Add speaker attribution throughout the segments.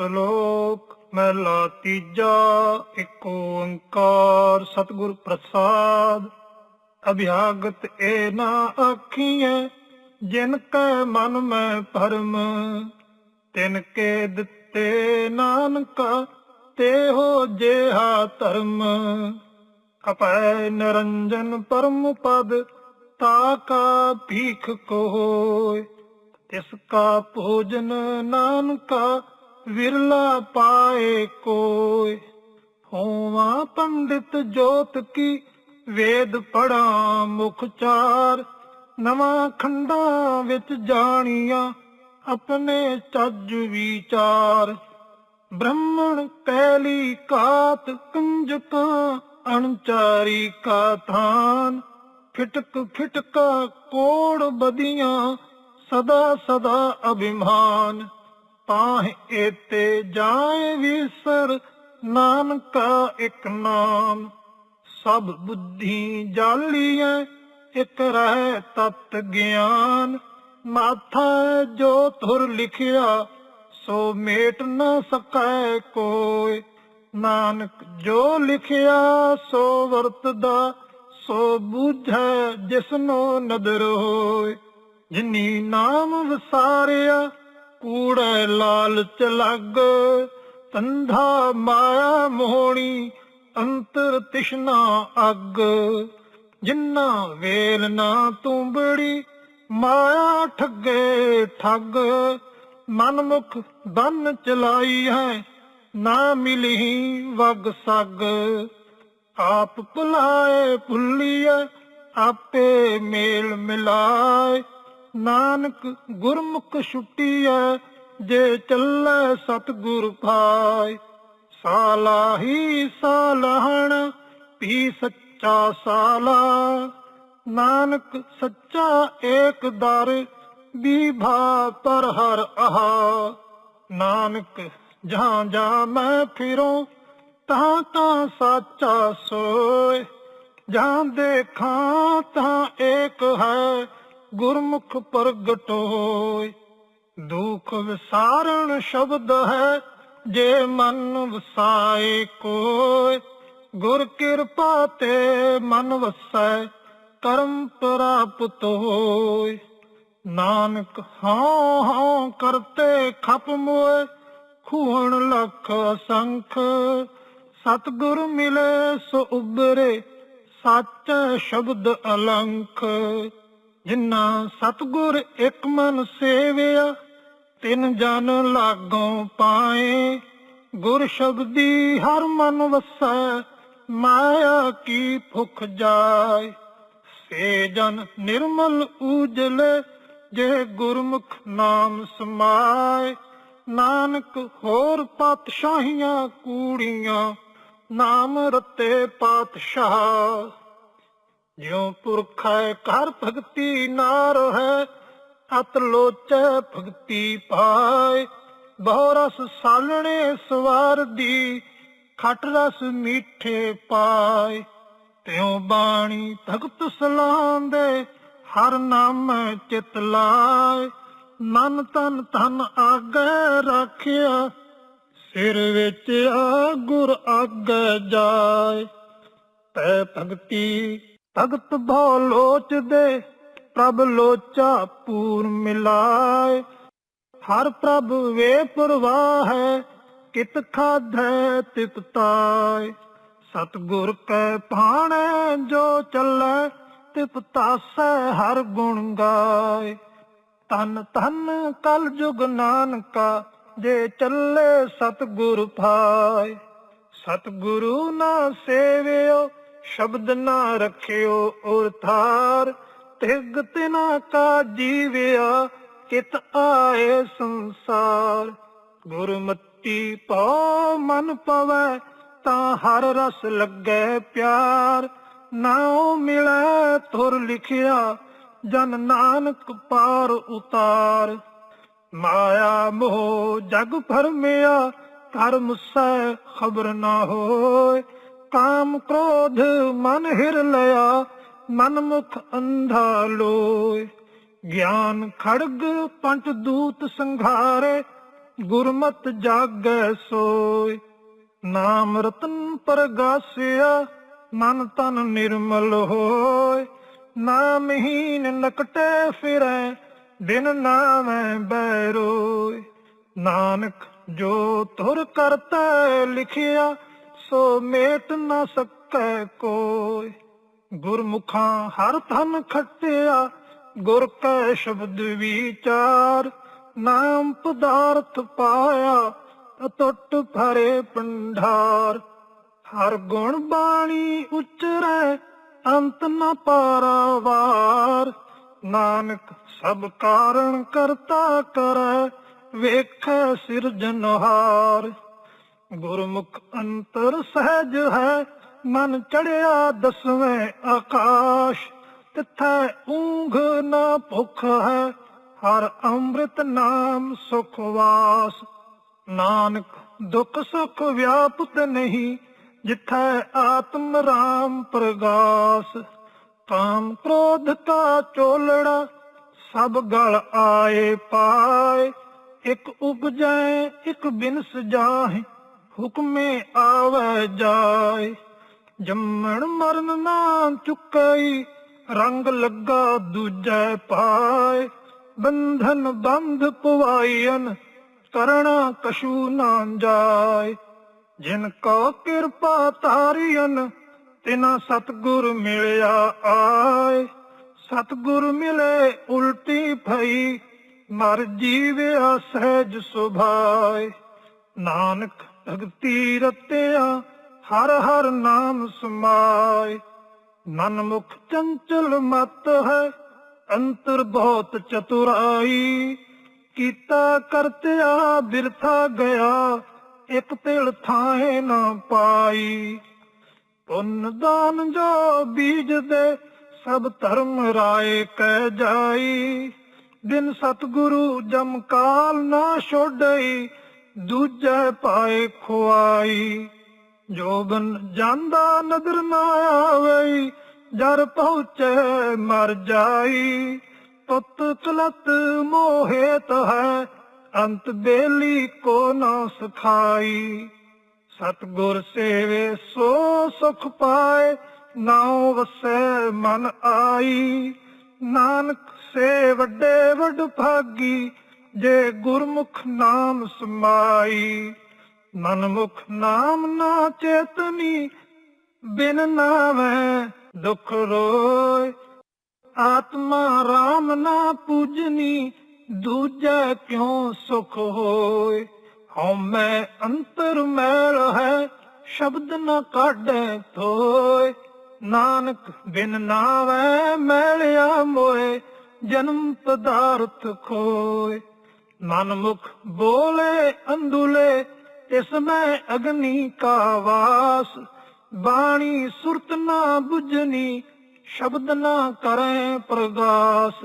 Speaker 1: ਸ਼ਲੋਕ ਮਹਿਲਾ ਤੀਜਾ, ਇੱਕ ਓੰਕਾਰ ਸਤਿਗੁਰ ਪ੍ਰਸਾਦ। ਅਭਿਆਗਤ ਏ ਨਾ ਆਖੀਐ, ਜਿਨ ਕੈ ਮਨ ਮੈਂ ਭਰਮ, ਤਿਨ ਕੇ ਦਿੱਤੇ ਨਾਨਕਾ ਤੇ ਹੋ ਜੇਹਾ ਧਰਮ। ਅਪੈ ਨਿਰੰਜਨ ਪਰਮ ਪਦ, ਤਾ ਕਾ ਭੀਖ ਕੋਇ, ਤਿਸ ਕਾ ਭੋਜਨ ਨਾਨਕਾ ਵਿਰਲਾ ਪਾਏ ਕੋਇ। ਹੋਵਾ ਪੰਡਿਤ ਜੋਤ ਕੀ, ਵੇਦ ਪੜਾ ਮੁਖ ਚਾਰ। ਨਵਾਂ ਖੰਡਾਂ ਵਿੱਚ ਜਾਣੀਆਂ ਆਪਣੇ ਚੱਜ ਵਿਚਾਰ। ਬ੍ਰਹਮਣ ਕਹਿਲੀ ਕਾਤ ਕੰਜਕਾ, ਅਣਚਾਰੀ ਕਾ ਥਾਨ ਫਿਟਕ ਫਿਟਕਾ ਕੋੜ ਬਦੀਆਂ, ਸਦਾ ਸਦਾ ਅਭਿਮਾਨ। ਪਾਹ ਏਤੇ ਜਾਏ ਵਿਸਰ, ਨਾਨਕਾ ਇੱਕ ਨਾਮ। ਸਭ ਬੁੱਧੀ ਜਾਲੀਐ ਇਕ ਰਹਿ ਤਤ ਗਿਆਨ। ਮਾਥਾ ਜੋ ਧੁਰ ਲਿਖਿਆ, ਸੋ ਮੇਟ ਨ ਸਕੈ ਕੋਈ। ਨਾਨਕ ਜੋ ਲਿਖਿਆ, ਸੋ ਵਰਤਦਾ, ਸੋ ਬੁਝੈ ਜਿਸਨੋ ਨਦਰ ਹੋਏ। ਜਿਨੀ ਨਾਮ ਵਸਾਰਿਆ ਕੂੜੈ ਲਾਲਚ ਲੱਗ, ਤੰਧਾ ਮਾਇਆ ਮੋਹਣੀ, ਅੰਤਰ ਤਿਸ਼ਨਾ ਅੱਗ। ਜਿੰਨਾ ਵੇਲ ਨਾ ਤੁੰਬੜੀ, ਮਾਇਆ ਠੱਗੇ ਠੱਗ। ਮਨਮੁਖ ਬੰਨ ਚਲਾਈ ਹੈ, ਨਾ ਮਿਲਹੀ ਵਗ ਸਗ। ਆਪ ਭੁਲਾਏ, ਭੁੱਲੀਐ, ਆਪੇ ਮੇਲ ਮਿਲਾਏ। ਨਾਨਕ ਗੁਰਮੁਖ ਛੁੱਟੀ ਛੁੱਟੀਐ, ਜੇ ਚੱਲੇ ਸਤਿਗੁਰ ਭਾਇ। ਸਾਲਾਹੀ ਸਾਲਹਣ ਵੀ ਸੱਚਾ ਸਾਲਾ। ਨਾਨਕ ਸੱਚਾ ਏਕ ਦਰ ਵਿਭਾ ਪਰ ਹਰ ਆਹਾ ਨਾਨਕ ਜਹਾਂ ਜਾ ਮੈਂ ਫਿਰੋਂ ਤਾਂ ਤਾਂ ਸਾਚਾ ਸੋਏ ਜਾਂ ਦੇਖਾਂ ਤਾਂ ਏਕ ਹੈ ਗੁਰਮੁਖ ਪ੍ਰਗਟ ਹੋਏ। ਦੁਖ ਵਿਸਾਰਣ ਸ਼ਬਦ ਹੈ, ਜੇ ਮਨ ਵਸਾਏ ਕੋਏ। ਗੁਰ ਕਿਰਪਾ ਤੇ ਮਨ ਵਸੈ, ਕਰਮ ਪ੍ਰਾਪਤ ਹੋਏ। ਨਾਨਕ ਹਾਂ ਹਾਂ ਕਰਤੇ ਖਪ ਮੋਏ, ਖੂਹਣ ਲਖ ਅਸੰਖ। ਸਤਿਗੁਰ ਮਿਲੇ ਸੋ ਉਬਰੇ ਸੱਚ ਸ਼ਬਦ ਅਲੰਖ। ਜਿਨ੍ਹਾਂ ਸਤਿਗੁਰ ਇੱਕ ਮਨ ਸੇਵਿਆ, ਤਿੰਨ ਜਨ ਲਾਗੋਂ ਪਾਏ। ਗੁਰ ਸ਼ਬਦੀ ਹਰ ਮਨ ਵਸੈ, ਮਾਇਆ ਕੀ ਫੁਖ ਜਾਏ। ਸੇ ਜਨ ਨਿਰਮਲ ਊਜਲੇ, ਜੇ ਗੁਰਮੁਖ ਨਾਮ ਸਮਾਏ। ਨਾਨਕ ਹੋਰ ਪਾਤਸ਼ਾਹੀਆਂ ਕੂੜੀਆਂ, ਨਾਮ ਰਤੇ ਪਾਤਸ਼ਾਹ। ਜਿਉ ਪੁਰਖੈ ਕਰ ਭਗਤੀ ਨਾਰ ਹੈ ਅਤ ਲੋਚੈ ਭਗਤੀ ਪਾਏ। ਬਹੁ ਰਸ ਸਾਲਣੇ ਸਵਾਰ ਦੀ, ਖਟ ਰਸ ਮੀਠੇ ਪਾਏ। ਤਿਉ ਬਾਣੀ ਭਗਤ ਸਲਾੰਦੇ ਹਰ ਨਾਮ ਚਿਤ ਲਾਏ। ਮਨ ਤਨ ਤਨ ਆਗੇ ਰੱਖਿਆ, ਸਿਰ ਵਿੱਚ ਆ ਗੁਰ ਆਗੇ ਜਾਏ। ਤੈ ਭਗਤੀ ਭਗਤ ਭਉ ਲੋਚਦੇ ਪ੍ਰਭ ਲੋਚਾ ਪੂਰ ਮਿਲਾਏ। ਹਰ ਪ੍ਰਭ ਵੇ ਪ੍ਰਵਾਹ ਹੈ ਕਿਤ ਖਾਧੈ, ਤਿਤ ਤਾਏ। ਸਤਗੁਰ ਕੈ ਭਾਣੇ, ਜੋ ਚੱਲੈ, ਤਿਤ ਤਾਸੈ, ਹਰ ਗੁਣ ਗਾਏ। ਤਨ ਤਨ ਕਲ ਜੁਗ ਨਾਨਕਾ, ਜੇ ਚੱਲੇ ਸਤਗੁਰ ਭਾਏ। ਸਤਗੁਰੂ ਨਾ ਸੇਵਿਓ ਸ਼ਬਦ ਨਾ ਰਖਿਓ ਔਰ ਥਾਰ ਤਿਗ ਤਿਨਾ ਕਾ ਜੀਵਿਆ, ਕਿਤ ਆਏ ਸੰਸਾਰ। ਗੁਰਮਤੀ ਪਉ ਮਨ ਪਵੈ, ਤਾਂ ਹਰ ਰਸ ਲੱਗੇ ਪਿਆਰ। ਨਾਉ ਮਿਲੈ ਤੁਰ ਲਿਖਿਆ, ਜਨ ਨਾਨਕ ਪਾਰ ਉਤਾਰ। ਮਾਇਆ ਮੋਹ ਜਗ ਭਰਮਿਆ ਕਰਮ ਸੈ ਖਬਰ ਨਾ ਹੋਏ ਕਾਮ ਕ੍ਰੋਧ ਮਨ ਹਿਰ ਲਿਆ ਮਨ ਮੁਖ ਅੰਧਾ ਲੋਏ। ਗਿਆਨ ਖੜਗ ਪੰਚ ਦੂਤ ਸੰਘਾਰੇ, ਗੁਰਮਤ ਜਾਗੈ ਸੋਇ ਨਾਮ ਰਤਨ ਪਰਗਾਸਿਆ, ਮਨ ਤਨ ਨਿਰਮਲ ਹੋਇ ਨਾਮਹੀਨ ਨਕਟੇ ਫਿਰੈ, ਬਿਨ ਨਾਮੈ ਬੈਰੋਇ ਨਾਨਕ ਜੋ ਤੁਰ ਕਰਤਾ ਲਿਖਿਆ ਸੋ ਮੇਟ ਨਾ ਸਕੈ ਕੋਇ ਗੁਰਮੁਖਾਂ ਹਰ ਧਨ ਖੱਟਿਆ, ਗੁਰ ਕੈ ਸ਼ਬਦ ਵਿਚਾਰ। ਨਾਮ ਪਦਾਰਥ ਪਾਇਆ ਅਟੁੱਟ ਭਰੇ ਪੰਡਾਰ ਹਰ ਗੁਣ ਬਾਣੀ ਉਚਰੈ ਅੰਤ ਨ ਪਾਰਾਵਾਰ। ਨਾਨਕ ਸਭ ਕਾਰਨ ਕਰਤਾ ਕਰੈ, ਵੇਖੈ ਸਿਰਜਨਹਾਰ ਗੁਰਮੁਖ ਅੰਤਰ ਸਹਿਜ ਹੈ, ਮਨ ਚੜਿਆ ਦਸਵੇਂ ਆਕਾਸ਼। ਤਿੱਥੈ ਊਂਘ ਨਾ ਭੁੱਖ ਹੈ, ਹਰ ਅੰਮ੍ਰਿਤ ਨਾਮ ਸੁਖ ਵਾਸ। ਨਾਨਕ ਦੁਖ ਸੁਖ ਵਿਆਪਤ ਨਹੀਂ, ਜਿੱਥੈ ਆਤਮ ਰਾਮ ਪ੍ਰਗਾਸ। ਕਾਮ ਕ੍ਰੋਧ ਕਾ ਚੋਲੜਾ ਸਭ ਗਲ ਆਏ ਪਾਏ। ਇਕ ਉਪਜੈ, ਇੱਕ ਬਿਨਸ ਜਾਹੇ ਹੁਕਮੇ ਆਵੈ ਜਾਏ। ਜੰਮਣ ਮਰਨ ਨਾ ਚੁੱਕਈ, ਰੰਗ ਲੱਗਾ ਦੂਜੈ ਪਾਏ। ਬੰਧਨ ਬੰਧ ਪਵਾਈਨ ਕਰਣਾ ਕਸ਼ੂ ਨਾ ਜਾਏ। ਜਿਨ ਕੋ ਕਿਰਪਾ ਤਾਰੀਨ ਤਿਨਾ ਸਤਗੁਰ ਮਿਲਿਆ ਆਏ। ਸਤਗੁਰ ਮਿਲੇ ਉਲਟੀ ਭਈ, ਮਰ ਜੀਵਿਆ ਸਹਿਜ ਸੁਭਾਏ। ਨਾਨਕ ਭਗਤੀ ਰਤਿਆ ਹਰ ਹਰ ਨਾਮ ਸਮਾਏ। ਮਨ ਮੁਖ ਚੰਚਲ ਮਤ ਹੈ, ਅੰਤਰ ਬਹੁਤ ਚਤੁਰਾਈ। ਕੀਤਾ ਕਰਤਿਆ ਬਿਰਥਾ ਗਿਆ, ਇੱਕ ਤਿਲ ਥਾਏ ਨਾ ਪਾਈ। ਪੁੰਨ ਦਾਨ ਜੋ ਬੀਜ ਦੇ, ਸਭ ਧਰਮ ਰਾਏ ਕਹਿ ਜਾਈ। ਬਿਨ ਸਤਗੁਰੂ ਜਮ ਕਾਲ ਨਾ ਛੋੜਈ ਦੂਜੇ ਪਾਏ ਖੁਆਈ, ਜੋਬਨ ਜਾਂਦਾ ਨਦਰ ਨਾ ਆਵੇ ਜਰ ਪਹੁੰਚੇ ਮਰ ਜਾਈ। ਪੁੱਤ ਕਲਤ ਮੋਹਿਤ ਹੈ, ਅੰਤ ਬੇਲੀ ਕੋ ਨਾ ਸਖਾਈ। ਸਤਗੁਰ ਸੇਵੇ ਸੋ ਸੁਖ ਪਾਏ, ਨਾਉ ਵਸੈ ਮਨ ਆਈ। ਨਾਨਕ ਸੇ ਵੱਡੇ ਵੱਡ ਭਾਗੀ ਜੇ ਗੁਰਮੁਖ ਨਾਮ ਸਮਾਈ, ਮਨਮੁਖ ਨਾਮ ਨਾ ਚੇਤਨੀ, ਬਿਨ ਨਾਮੈ ਦੁਖ ਰੋਏ। ਆਤਮਾ ਰਾਮ ਨਾ ਪੂਜਨੀ, ਦੂਜਾ ਕਿਉ ਸੁਖ ਹੋਏ? ਹਉਮੈ ਅੰਤਰ ਮੈਲ ਹੈ, ਸ਼ਬਦ ਨ ਕਾਢੈ ਥੋਏ ਨਾਨਕ ਬਿਨ ਨਾਵੈ ਮੈਲਿਆ ਮੋਏ, ਜਨਮ ਪਦਾਰਥ ਖੋਏ। ਮਨਮੁਖ ਬੋਲੇ ਅੰਦੁਲੇ ਇਸ ਮੈਂ ਅਗਨੀ ਕਾ ਵਾਸ। ਬਾਣੀ ਸੁਰਤ ਨਾ 부ਝਨੀ ਸ਼ਬਦ ਨਾ ਕਰੈ ਪ੍ਰਗਾਸ।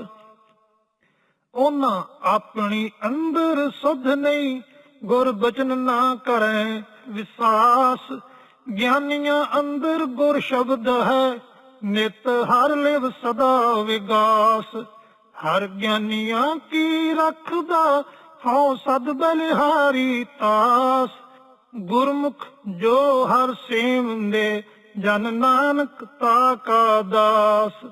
Speaker 1: ਉਹਨਾਂ ਆਪਣੀ ਅੰਦਰ ਸੁਧ ਨਹੀਂ, ਗੁਰ ਬਚਨ ਨਾ ਕਰੈ ਵਿਸਾਸ। ਗਿਆਨੀਆਂ ਅੰਦਰ ਗੁਰ ਸ਼ਬਦ ਹੈ, ਨਿਤ ਹਰ ਲਿਵ ਸਦਾ ਵਿਗਾਸ। ਹਰ ਗਿਆਨੀਆਂ ਕੀ ਰੱਖਦਾ? ਹਉ ਸਦ ਬਲਿਹਾਰੀ ਤਾਸ। ਗੁਰਮੁਖ ਜੋ ਹਰ ਸੇਵ ਦੇ, ਜਨ ਨਾਨਕ ਤਾ ਕਾ ਦਾਸ।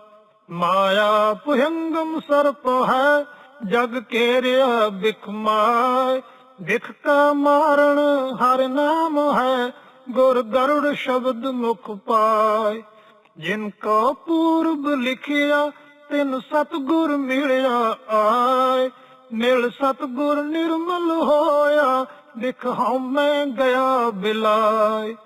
Speaker 1: ਮਾਇਆ ਪੁਹੰਗਮ ਸਰਪ ਹੈ, ਜਗ ਕੇਰਿਆ ਬਿਖ ਮਾਇ ਬਿਖ ਕਾ ਮਾਰਨ ਹਰ ਨਾਮ ਹੈ, ਗੁਰ ਗਰੁੜ ਸ਼ਬਦ ਮੁਖ ਪਾਏ। ਜਿਨ ਕੋ ਪੂਰਬ ਲਿਖਿਆ ਤਿਨ ਸਤਗੁਰ ਮਿਲਿਆ, ਆਏ। ਮਿਲ ਸਤਗੁਰ ਨਿਰਮਲ ਹੋਇਆ ਦਿਖ ਹਉਮੈ ਗਿਆ ਬਿਲਾਏ।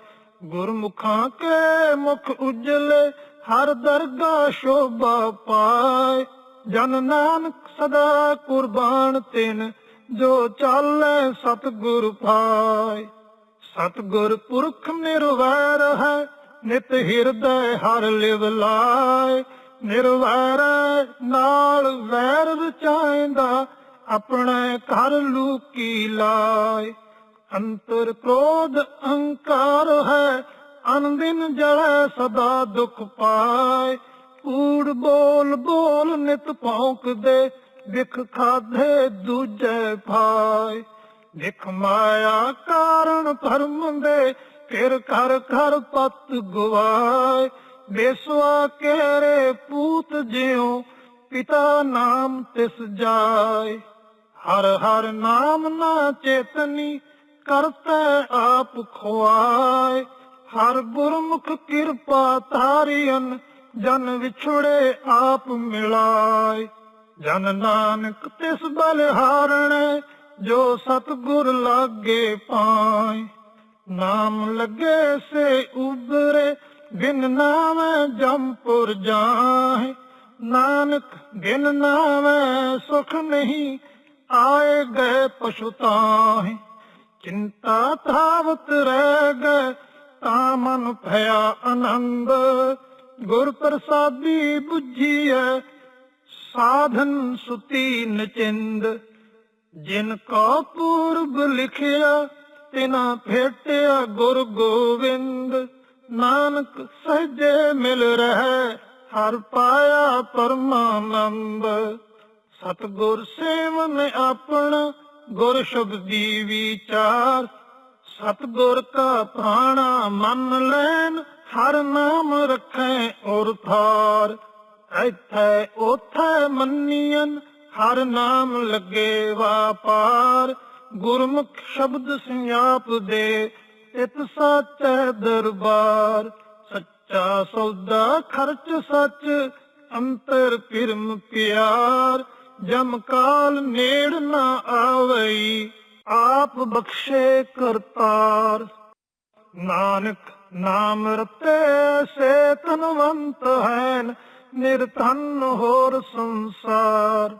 Speaker 1: ਗੁਰਮੁਖਾਂ ਕੇ ਮੁਖ ਉਜਲੇ, ਹਰ ਦਰਗਾ ਸ਼ੋਭਾ ਪਾਏ। ਜਨ ਨਾਨਕ ਸਦਾ ਕੁਰਬਾਨ ਤਿਨ, ਜੋ ਚਾਲੇ ਸਤਗੁਰ ਪਾਏ। ਸਤਗੁਰ ਪੁਰਖ ਨਿਰਵੈਰ ਹੈ, ਨਿਤ ਹਿਰਦੈ ਹਰ ਲਿਵ ਲਾਏ। ਨਿਰਵੈਰ ਨਾਲ ਵੈਰ ਰਚਾਇਂਦਾ ਆਪਣੇ ਘਰ ਲੂਕੀ ਲਾਏ। ਅੰਤਰ ਕ੍ਰੋਧ ਅਹੰਕਾਰ ਹੈ, ਅਨੰਦਿਨ ਜਲੈ ਸਦਾ ਦੁਖ ਪਾਏ। ਕੂੜ ਬੋਲ ਬੋਲ ਨਿਤ ਭੌਂਕਦੇ, ਵਿਖ ਖਾਧੇ ਦੂਜੇ ਭਾਏ। ਵਿਖ ਮਾਇਆ ਕਾਰਨ ਭਰਮ ਦੇ, ਫਿਰ ਘਰ ਘਰ ਪਤ ਗਵਾਏ ਬੇਸਵਾ ਕੇਰੇ ਪੂਤ ਜਿਉ, ਪਿਤਾ ਨਾਮ ਤਿਸ ਜਾਏ। ਹਰ ਹਰ ਨਾਮ ਨਾ ਚੇਤਨੀ ਕਰਤੈ ਆਪ ਖੁਆਏ। ਹਰ ਗੁਰਮੁਖ ਕਿਰਪਾ ਤਾਰੀਨ ਜਨ ਵਿਛੜੇ ਆਪ ਮਿਲਾਏ। ਜਨ ਨਾਨਕ ਤਿਸ ਬਲਿਹਾਰਣ ਜੋ ਸਤਗੁਰ ਲਾਗੇ ਪਾਏ। ਨਾਮ ਲੱਗੇ ਸੇ ਉਬਰੇ ਬਿਨ ਨਾਮੈ ਜੰਪੁਰ ਜਾਹੇ। ਨਾਨਕ ਬਿਨ ਨਾਮੈ ਸੁਖ ਨਹੀਂ, ਆਏ ਗਏ ਪਛੁਤਾਹੇ ਚਿੰਤਾ ਥਾਵਤ ਰਹਿ ਗਏ, ਤਾਂ ਮਨ ਭਇਆ ਆਨੰਦ। ਗੁਰ ਪ੍ਰਸਾਦੀ 부ਝੀਐ ਸਾਧਨ ਸੁਤੀ ਨਚਿੰਦ। ਜਿਨ ਕੋ ਪੂਰਬ ਲਿਖਿਆ, ਤਿਨਾ ਫੇਟਿਆ ਗੁਰ ਗੋਬਿੰਦ ਨਾਨਕ ਸਹਜੇ ਮਿਲ ਰਹਿ, ਹਰ ਪਾਇਆ ਪਰਮਾਨੰਦ। ਸਤਗੁਰ ਸੇਵਨ ਆਪਣਾ, ਗੁਰ ਸ਼ਬਦੀ ਵਿਚਾਰ। ਸਤਗੁਰ ਕਾ ਪ੍ਰਾਣਾ ਮੰਨ ਲੈਨ, ਹਰ ਨਾਮ ਰੱਖੈ ਔਰ ਥਾਰ ਇੱਥੇ ਉਥੇ ਮੰਨੀਐਨ, ਹਰ ਨਾਮ ਲੱਗੇ ਵਾਪਾਰ। ਗੁਰਮੁਖ ਸ਼ਬਦ ਸੰਿਆਪ ਦੇ ਤਿਤ ਸਾਚੈ ਦਰਬਾਰ, ਸੱਚਾ ਸੌਦਾ ਖਰਚ ਸੱਚ, ਅੰਤਰ ਪਿਰਮ ਪਿਆਰ। ਜਮ ਕਾਲ ਨੇੜ ਨਾ ਆਵਈ, ਆਪ ਬਖਸ਼ੇ ਕਰਤਾਰ। ਨਾਨਕ ਨਾਮ ਰਤੇ ਸੇ ਤਨਵੰਤ ਹੈ ਨਿਰਧਨ ਹੋਰ ਸੰਸਾਰ।